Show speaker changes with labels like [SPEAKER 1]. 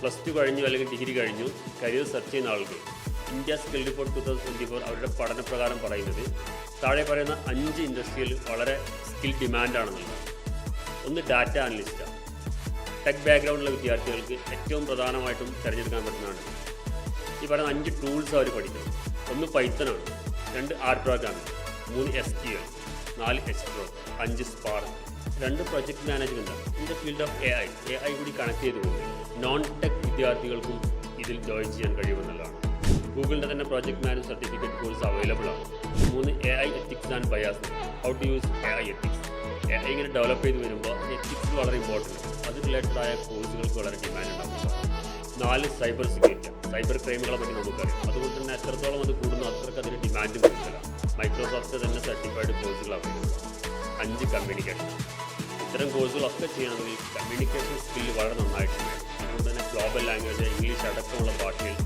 [SPEAKER 1] Plus two കഴിഞ്ഞു അല്ലെങ്കിൽ degree കഴിഞ്ഞു കരിയർ സെർച്ച് ചെയ്യുന്ന ആൾക്ക് India skill report two thousand twenty four അവരുടെ പഠനപ്രകാരം പറയുന്നത് താഴെ പറയുന്ന അഞ്ച് ഇൻഡസ്ട്രിയിൽ വളരെ സ്കിൽ ഡിമാൻഡാണെന്നുള്ളത്. ഒന്ന് ഡാറ്റ അനലിസ്റ്റാണ് ടെക് ബാക്ക്ഗ്രൗണ്ടിലുള്ള വിദ്യാർത്ഥികൾക്ക് ഏറ്റവും പ്രധാനമായിട്ടും തിരഞ്ഞെടുക്കാൻ പറ്റുന്നതാണ്. ഈ പറയുന്ന അഞ്ച് ടൂൾസ് അവർ പഠിക്കണം ഒന്ന് പൈത്തനാണ് രണ്ട് ആർ പ്രോഗ്രാമിംഗ് മൂന്ന് എസ് ടി എൽ നാല് എച്ച് പ്രോ അഞ്ച് സ്പാർക്ക് രണ്ട് project മാനേജ്മെന്റാണ് in the field of A I A I കൂടി കണക്ട് ചെയ്തുകൊണ്ട് നോൺ ടെക് വിദ്യാർത്ഥികൾക്കും ഇതിൽ ജോയിൻ ചെയ്യാൻ കഴിയുമെന്നുള്ളതാണ്. ഗൂഗിളിന്റെ തന്നെ project manage certificate course available ആണ്. മൂന്ന് A I ethics and bias how to use A I ethics A I ഇങ്ങനെ ഡെവലപ്പ് ചെയ്ത് വരുമ്പോൾ എത്തിക്സ് വളരെ ഇമ്പോർട്ടന്റ് അത് റിലേറ്റഡ് ആയ കോഴ്സുകൾക്ക് വളരെ ഡിമാൻഡ് ഉണ്ടാകുന്നതാണ് നാല് സൈബർ സെക്യൂരിറ്റി സൈബർ ക്രൈമുകളെ പറ്റി നമുക്കറിയാം. അതുകൊണ്ട് തന്നെ എത്രത്തോളം അത് കൂടുന്നു അത്രയ്ക്ക് അതിന് ഡിമാൻഡ് കൂടുതലാണ്. മൈക്രോസോഫ്റ്റ് തന്നെ സർട്ടിഫൈഡ് കോഴ്സുകൾ അവൈലബിൾ അഞ്ച് കമ്മ്യൂണിക്കേഷൻ ഇത്തരം കോഴ്സുകളൊക്കെ ചെയ്യണമെങ്കിൽ കമ്മ്യൂണിക്കേഷൻ സ്കില്ല് വളരെ നന്നായിട്ട് വേണം അതുകൊണ്ട് തന്നെ ഗ്ലോബൽ ലാംഗ്വേജ് ഇംഗ്ലീഷ് അടക്കമുള്ള ഭാഷയിൽ